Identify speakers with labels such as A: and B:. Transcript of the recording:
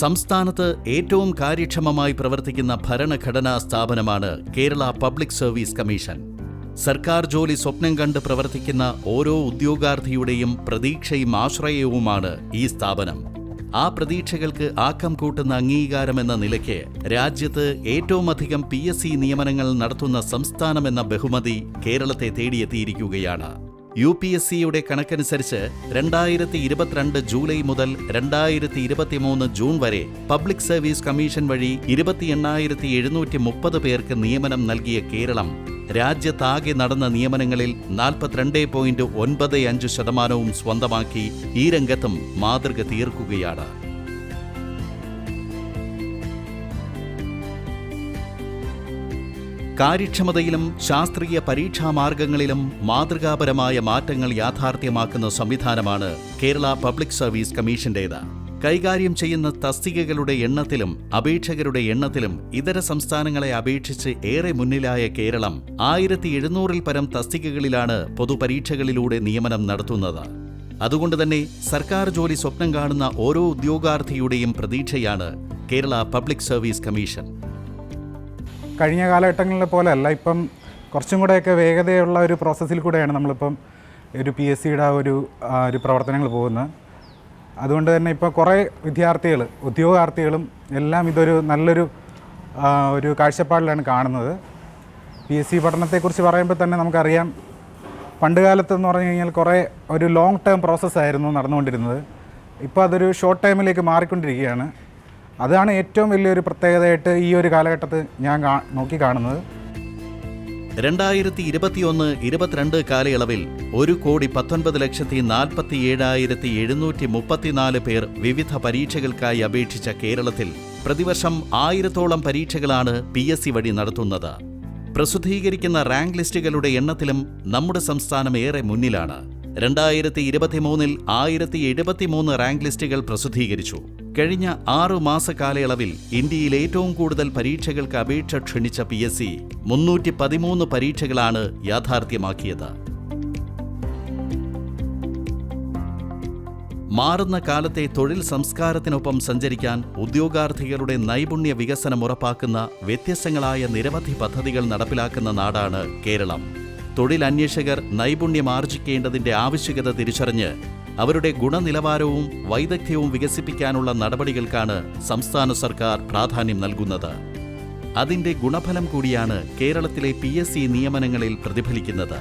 A: സംസ്ഥാനത്ത് ഏറ്റവും കാര്യക്ഷമമായി പ്രവർത്തിക്കുന്ന ഭരണഘടനാ സ്ഥാപനമാണ് കേരള പബ്ലിക് സർവീസ് കമ്മീഷൻ. സർക്കാർ ജോലി സ്വപ്നം കണ്ട് പ്രവർത്തിക്കുന്ന ഓരോ ഉദ്യോഗാർത്ഥിയുടെയും പ്രതീക്ഷയും ആശ്രയവുമാണ് ഈ സ്ഥാപനം. ആ പ്രതീക്ഷകൾക്ക് ആക്കം കൂട്ടുന്ന അംഗീകാരമെന്ന നിലയ്ക്ക് രാജ്യത്ത് ഏറ്റവുമധികം പി എസ് സി നിയമനങ്ങൾ നടത്തുന്ന സംസ്ഥാനമെന്ന ബഹുമതി കേരളത്തെ തേടിയെത്തിയിരിക്കുകയാണ്. യു പി എസ് സിയുടെ കണക്കനുസരിച്ച് രണ്ടായിരത്തി ഇരുപത്തിരണ്ട് ജൂലൈ മുതൽ രണ്ടായിരത്തി ഇരുപത്തിമൂന്ന് ജൂൺ വരെ പബ്ലിക് സർവീസ് കമ്മീഷൻ വഴി ഇരുപത്തി എണ്ണായിരത്തി എഴുന്നൂറ്റി മുപ്പത് പേർക്ക് നിയമനം നൽകിയ കേരളം രാജ്യത്താകെ നടന്ന നിയമനങ്ങളിൽ നാൽപ്പത്തിരണ്ട് പോയിന്റ് ഒൻപത് അഞ്ച് ശതമാനവും സ്വന്തമാക്കി ഈ രംഗത്തും മാതൃക തീർക്കുകയാണ്. കാര്യക്ഷമതയിലും ശാസ്ത്രീയ പരീക്ഷാ മാർഗങ്ങളിലും മാതൃകാപരമായ മാറ്റങ്ങൾ യാഥാർത്ഥ്യമാക്കുന്ന സംവിധാനമാണ് കേരള പബ്ലിക് സർവീസ് കമ്മീഷന്റേത്. കൈകാര്യം ചെയ്യുന്ന തസ്തികകളുടെ എണ്ണത്തിലും അപേക്ഷകരുടെ എണ്ണത്തിലും ഇതര സംസ്ഥാനങ്ങളെ അപേക്ഷിച്ച് ഏറെ മുന്നിലായ കേരളം ആയിരത്തി എഴുന്നൂറിൽ പരം തസ്തികകളിലാണ് പൊതുപരീക്ഷകളിലൂടെ നിയമനം നടത്തുന്നത്. അതുകൊണ്ട് തന്നെ സർക്കാർ ജോലി സ്വപ്നം കാണുന്ന ഓരോ ഉദ്യോഗാർത്ഥിയുടെയും പ്രതീക്ഷയാണ് കേരള പബ്ലിക് സർവീസ് കമ്മീഷൻ.
B: കഴിഞ്ഞ കാലഘട്ടങ്ങളിലെ പോലെ അല്ല ഇപ്പം കുറച്ചും കൂടെയൊക്കെ വേഗതയുള്ള ഒരു പ്രോസസ്സിൽ കൂടെയാണ് നമ്മളിപ്പം ഒരു പി എസ് സിയുടെ ഒരു ഒരു പ്രവർത്തനങ്ങൾ പോകുന്നത്. അതുകൊണ്ട് തന്നെ ഇപ്പോൾ കുറേ വിദ്യാർത്ഥികൾ ഉദ്യോഗാർത്ഥികളും എല്ലാം ഇതൊരു നല്ലൊരു ഒരു കാഴ്ചപ്പാടിലാണ് കാണുന്നത്. പി എസ് സി പഠനത്തെക്കുറിച്ച് പറയുമ്പോൾ തന്നെ നമുക്കറിയാം പണ്ട് കാലത്ത് എന്ന് പറഞ്ഞു കഴിഞ്ഞാൽ കുറേ ഒരു ലോങ് ടേം പ്രോസസ്സായിരുന്നു നടന്നുകൊണ്ടിരുന്നത്. ഇപ്പോൾ അതൊരു ഷോർട്ട് ടൈമിലേക്ക് മാറിക്കൊണ്ടിരിക്കുകയാണ്. അതാണ് ഏറ്റവും വലിയൊരു പ്രത്യേകതയായിട്ട് ഈ ഒരു കാലഘട്ടത്തിൽ ഞാൻ നോക്കി കാണുന്നത്.
A: രണ്ടായിരത്തി ഇരുപത്തിയൊന്ന് ഇരുപത്തിരണ്ട് കാലയളവിൽ ഒരു കോടി പത്തൊൻപത് ലക്ഷത്തി നാൽപ്പത്തി ഏഴായിരത്തി എഴുന്നൂറ്റി മുപ്പത്തിനാല് പേർ വിവിധ പരീക്ഷകൾക്കായി അപേക്ഷിച്ച കേരളത്തിൽ പ്രതിവർഷം ആയിരത്തോളം പരീക്ഷകളാണ് പി എസ് സി വഴി നടത്തുന്നത്. പ്രസിദ്ധീകരിക്കുന്ന റാങ്ക് ലിസ്റ്റുകളുടെ എണ്ണത്തിലും നമ്മുടെ സംസ്ഥാനം ഏറെ മുന്നിലാണ്. രണ്ടായിരത്തി ഇരുപത്തിമൂന്നിൽ ആയിരത്തി എഴുപത്തിമൂന്ന് റാങ്ക് ലിസ്റ്റുകൾ പ്രസിദ്ധീകരിച്ചു. കഴിഞ്ഞ ആറ് മാസ കാലയളവിൽ ഇന്ത്യയിൽ ഏറ്റവും കൂടുതൽ പരീക്ഷകൾക്ക് അപേക്ഷ ക്ഷണിച്ച പി എസ് സി മുന്നൂറ്റി പതിമൂന്ന് പരീക്ഷകളാണ് യാഥാർത്ഥ്യമാക്കിയത്. മാറുന്ന കാലത്തെ തൊഴിൽ സംസ്കാരത്തിനൊപ്പം സഞ്ചരിക്കാൻ ഉദ്യോഗാർത്ഥികളുടെ നൈപുണ്യ വികസനം ഉറപ്പാക്കുന്ന വ്യത്യസ്തങ്ങളായ നിരവധി പദ്ധതികൾ നടപ്പിലാക്കുന്ന നാടാണ് കേരളം. തൊഴിലന്വേഷകർ നൈപുണ്യം ആർജിക്കേണ്ടതിന്റെ ആവശ്യകത തിരിച്ചറിഞ്ഞ് അവരുടെ ഗുണനിലവാരവും വൈദഗ്ധ്യവും വികസിപ്പിക്കാനുള്ള നടപടികൾക്കാണ് സംസ്ഥാന സർക്കാർ പ്രാധാന്യം നൽകുന്നത്. അതിന്റെ ഗുണഫലം കൂടിയാണ് കേരളത്തിലെ പി നിയമനങ്ങളിൽ പ്രതിഫലിക്കുന്നത്.